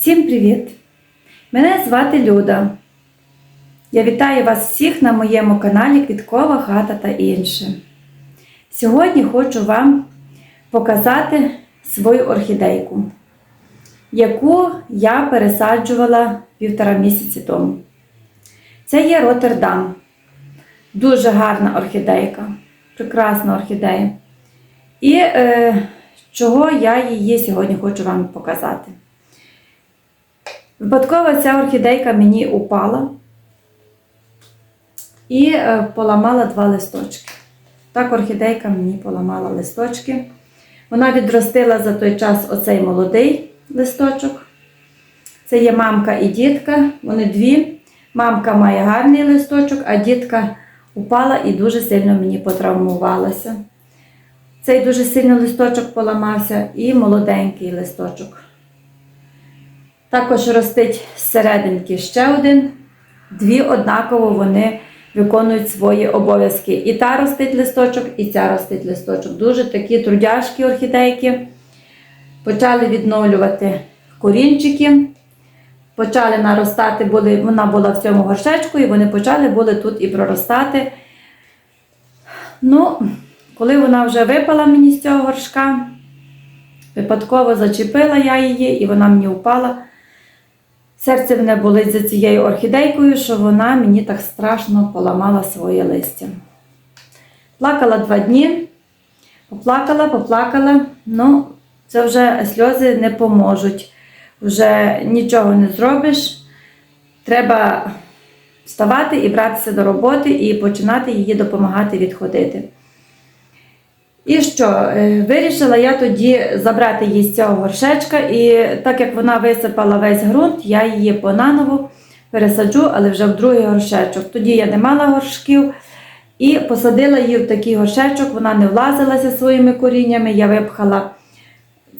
Всім привіт! Мене звати Люда. Я вітаю вас всіх на моєму каналі Квіткова хата та інше. Сьогодні хочу вам показати свою орхідейку, яку я пересаджувала півтора місяці тому. Це є Роттердам. Дуже гарна орхідейка, прекрасна орхідея. І е, чого я її сьогодні хочу вам показати. Випадково ця орхідейка мені упала і е, поламала два листочки. Так орхідейка мені поламала листочки. Вона відростила за той час оцей молодий листочок. Це є мамка і дітка, вони дві. Мамка має гарний листочок, а дітка упала і дуже сильно мені потравмувалася. Цей дуже сильно листочок поламався і молоденький листочок. Також ростить зсерединки ще один. Дві однаково вони виконують свої обов'язки. І та ростить листочок, і ця ростить листочок. Дуже такі трудяшкі орхідейки. Почали відновлювати корінчики. Почали наростати, були, вона була в цьому горшечку, і вони почали були тут і проростати. Ну, коли вона вже випала мені з цього горшка, випадково зачепила я її, і вона мені впала. Серце мене болить за цією орхідейкою, що вона мені так страшно поламала своє листя. Плакала два дні, поплакала, поплакала, ну, це вже сльози не поможуть. Вже нічого не зробиш. Треба вставати і братися до роботи і починати її допомагати відходити. І що, е, вирішила я тоді забрати її з цього горшечка, і так як вона висипала весь ґрунт, я її понаново пересаджу, але вже в другий горшечок. Тоді я не мала горшків і посадила її в такий горшечок, вона не влазилася своїми коріннями, я випхала.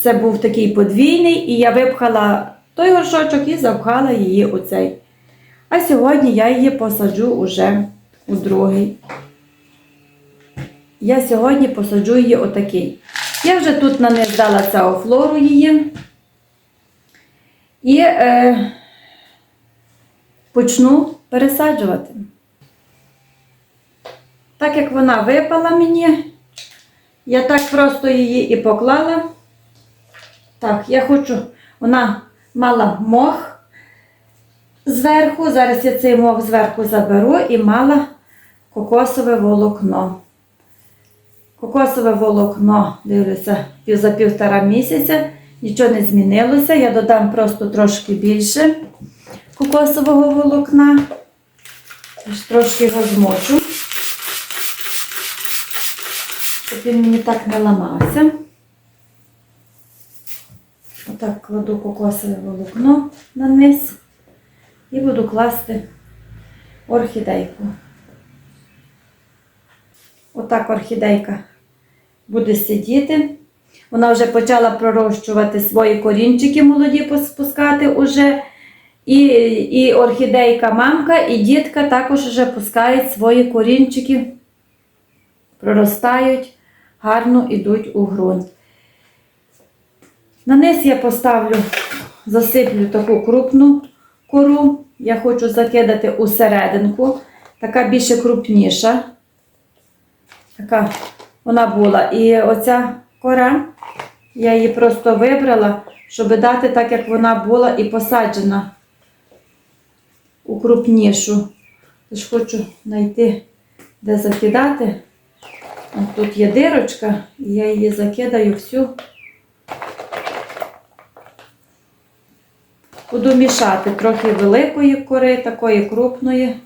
Це був такий подвійний, і я випхала той горшочок і запхала її у цей. А сьогодні я її посаджу уже у другий. Я сьогодні посаджу її отакий. Я вже тут нанизала цю флору її. І е, почну пересаджувати. Так як вона випала мені, я так просто її і поклала. Так, я хочу, вона мала мох зверху. Зараз я цей мох зверху заберу і мала кокосове волокно. Кокосове волокно, дивлюся, за півтора місяця. Нічого не змінилося. Я додам просто трошки більше кокосового волокна. Трошки його змочу, щоб він мені так не ламався. Отак кладу кокосове волокно на низ і буду класти орхідейку. Отак орхідейка буде сидіти. Вона вже почала пророщувати свої корінчики молоді поспускати уже. І, і орхідейка мамка, і дітка також вже пускають свої корінчики, проростають, гарно йдуть у ґрунт. На низ я поставлю, засиплю таку крупну кору. Я хочу закидати у серединку, така більше крупніша. Така вона була. І оця кора, я її просто вибрала, щоб дати так, як вона була, і посаджена у крупнішу. Тож хочу знайти, де закидати. От тут є дирочка, і я її закидаю всю. Буду мішати трохи великої кори, такої крупної.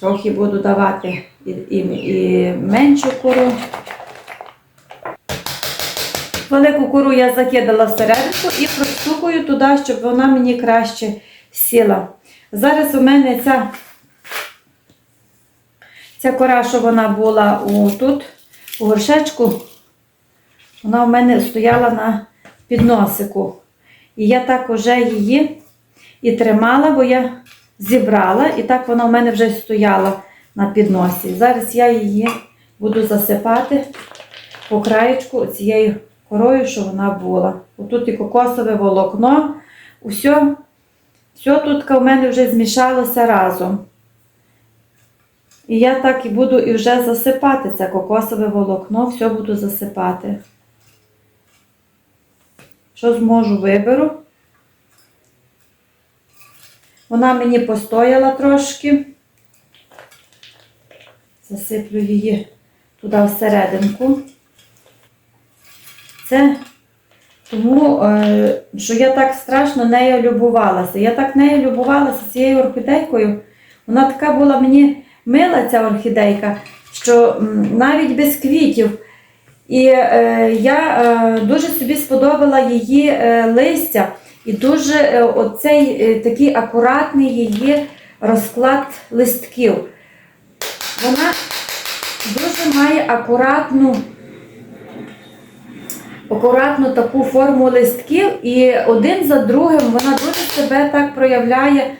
Трохи буду давати і, і, і меншу кору. Велику кору я закидала всередину і простукую туди, щоб вона мені краще сіла. Зараз у мене ця, ця кора, що вона була у, тут, у горшечку, вона у мене стояла на підносику. І я так уже її і тримала, бо я зібрала, і так вона у мене вже стояла на підносі. Зараз я її буду засипати по краєчку цією корою, що вона була. Отут і кокосове волокно, Усе, все тут в мене вже змішалося разом. І я так і буду і вже засипати це кокосове волокно, все буду засипати. Що зможу, виберу. Вона мені постояла трошки. Засиплю її туди всерединку. Це тому, е, що я так страшно нею любувалася. Я так нею любувалася цією орхідейкою. Вона така була мені мила, ця орхідейка, що навіть без квітів. І е, я е, дуже собі сподобала її е, листя і дуже е, оцей е, такий акуратний її розклад листків. Вона дуже має акуратну, акуратну таку форму листків, і один за другим вона дуже себе так проявляє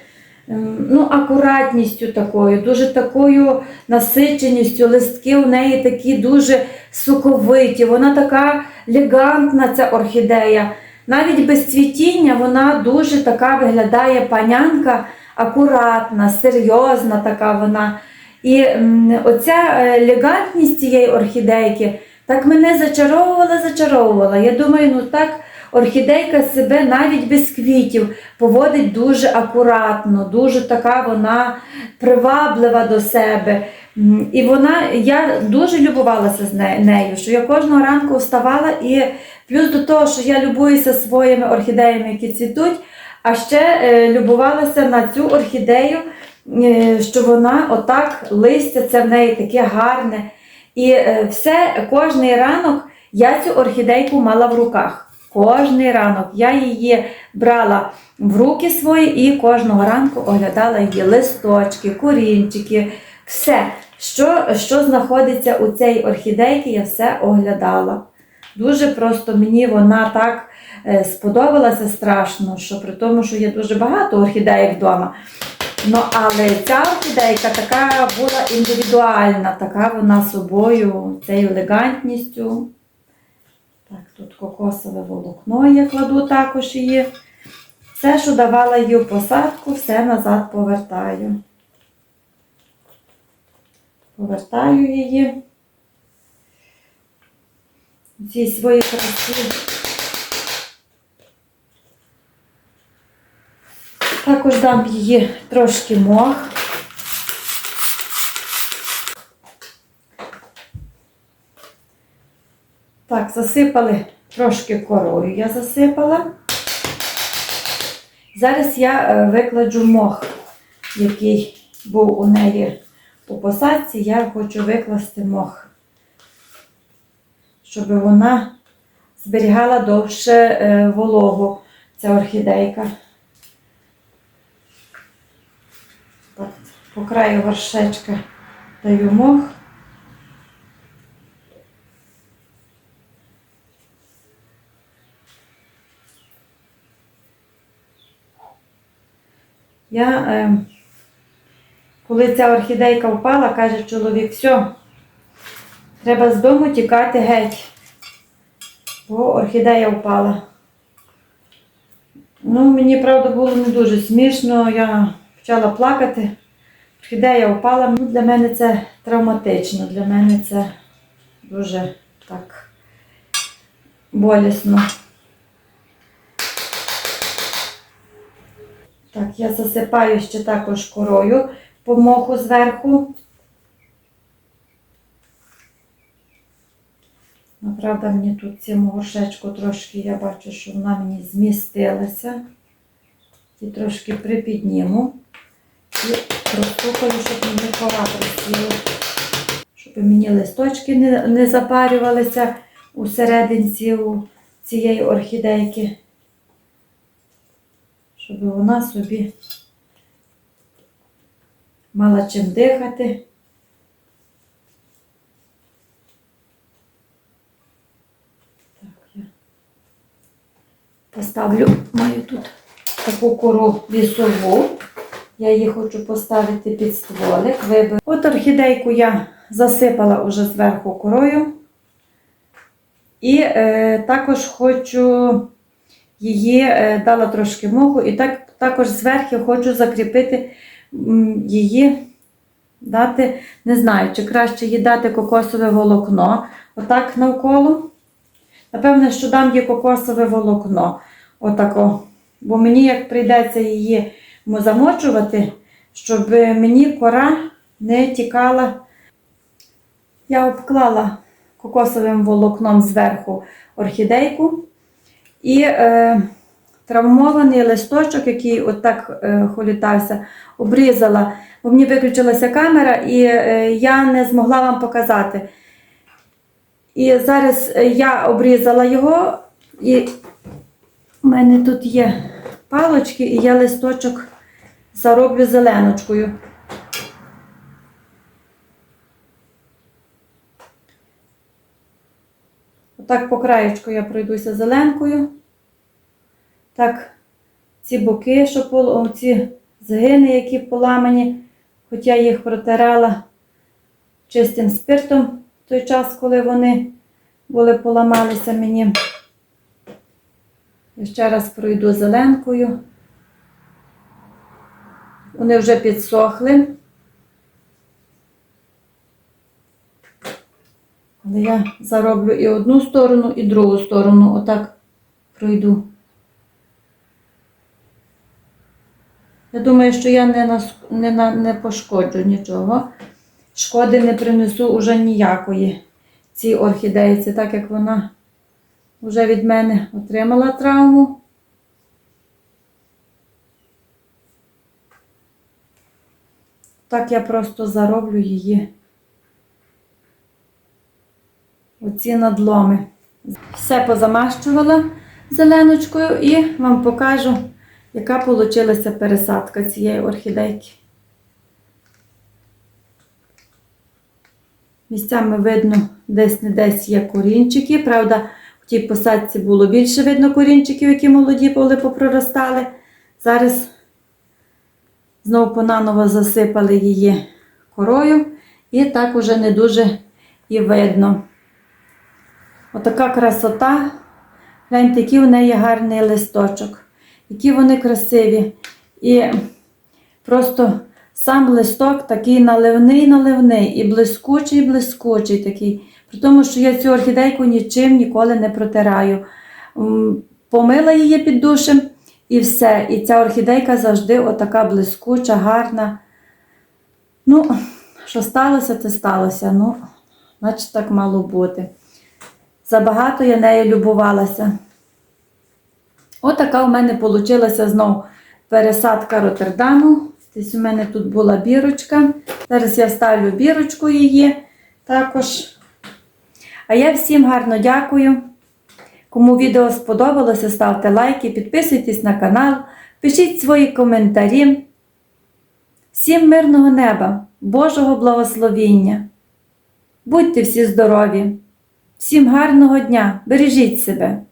ем, ну, акуратністю такою, дуже такою насиченістю. Листки у неї такі дуже соковиті, вона така елегантна, ця орхідея. Навіть без цвітіння вона дуже така виглядає панянка, акуратна, серйозна така вона. І оця е, елегантність цієї орхідейки так мене зачаровувала, зачаровувала. Я думаю, ну так орхідейка себе навіть без квітів поводить дуже акуратно, дуже така вона приваблива до себе. І вона, я дуже любувалася з нею, що я кожного ранку вставала і плюс до того, що я любуюся своїми орхідеями, які цвітуть, а ще е, любувалася на цю орхідею, е, що вона отак листя, це в неї таке гарне. І е, все, кожний ранок я цю орхідейку мала в руках. Кожний ранок я її брала в руки свої і кожного ранку оглядала її листочки, корінчики, все, що, що знаходиться у цій орхідейці, я все оглядала. Дуже просто мені вона так е, сподобалася страшно, що при тому, що є дуже багато орхідеїв вдома. Ну, але ця орхідейка така була індивідуальна, така вона собою, цією елегантністю. Так, тут кокосове волокно я кладу також її. Все, що давала її в посадку, все назад повертаю. Повертаю її. Ці свої красиві. Також дам її трошки мох. Так, засипали трошки корою, я засипала. Зараз я е, викладу мох, який був у неї у посадці. Я хочу викласти мох, щоб вона зберігала довше е, вологу, ця орхідейка. По краю горшечка даю мох. Я, е, коли ця орхідейка впала, каже чоловік, все, треба з дому тікати геть, бо орхідея впала. Ну, мені, правда, було не дуже смішно, я почала плакати. Орхідея впала. Ну, для мене це травматично, для мене це дуже так болісно. Так, я засипаю ще також корою по моху зверху. Ну, правда, мені тут цьому горшечку трошки, я бачу, що вона мені змістилася. І трошки припідніму. І простукаю, щоб мені кора. Щоб мені листочки не, не запарювалися у серединці цієї орхідейки. Щоб вона собі мала чим дихати. Поставлю, маю тут таку кору лісову. Я її хочу поставити під стволик. Виберу. От орхідейку я засипала уже зверху корою. І е, також хочу її е, дала трошки моху, і так, також зверху хочу закріпити її, дати, не знаю, чи краще їй дати кокосове волокно, отак навколо. Напевне, що дам їй кокосове волокно. Отако. Бо мені як прийдеться її замочувати, щоб мені кора не тікала. Я обклала кокосовим волокном зверху орхідейку і е, травмований листочок, який отак е, холітався, обрізала. Бо мені виключилася камера, і е, я не змогла вам показати. І зараз е, я обрізала його, і у мене тут є палочки, і я листочок зароблю зеленочкою. Отак по краєчку я пройдуся зеленкою. Так, ці боки, що пол- ці згини, які поламані, хоч я їх протирала чистим спиртом той час, коли вони були поламалися мені. Я ще раз пройду зеленкою. Вони вже підсохли. Але я зароблю і одну сторону, і другу сторону. Отак пройду. Я думаю, що я не, нас, не, на, не пошкоджу нічого. Шкоди не принесу уже ніякої цій орхідейці, так як вона вже від мене отримала травму. Так я просто зароблю її. Оці надломи. Все позамащувала зеленочкою і вам покажу, яка вийшла пересадка цієї орхідейки. Місцями видно, десь не десь є корінчики. Правда, в тій посадці було більше видно корінчиків, які молоді були попроростали. Зараз знову понаново засипали її корою, і так уже не дуже і видно. Отака красота. Гляньте, який в неї гарний листочок, які вони красиві. І просто сам листок такий наливний, наливний, і блискучий, блискучий такий. При тому, що я цю орхідейку нічим ніколи не протираю. Помила її під душем і все. І ця орхідейка завжди отака блискуча, гарна. Ну, що сталося, це сталося. Ну, значить, так мало бути. Забагато я нею любувалася. Отака у мене вийшла знову пересадка Роттердаму. Десь у мене тут була бірочка. Зараз я ставлю бірочку її також. А я всім гарно дякую. Кому відео сподобалося, ставте лайки, підписуйтесь на канал, пишіть свої коментарі. Всім мирного неба, Божого благословіння. Будьте всі здорові! Всім гарного дня! Бережіть себе!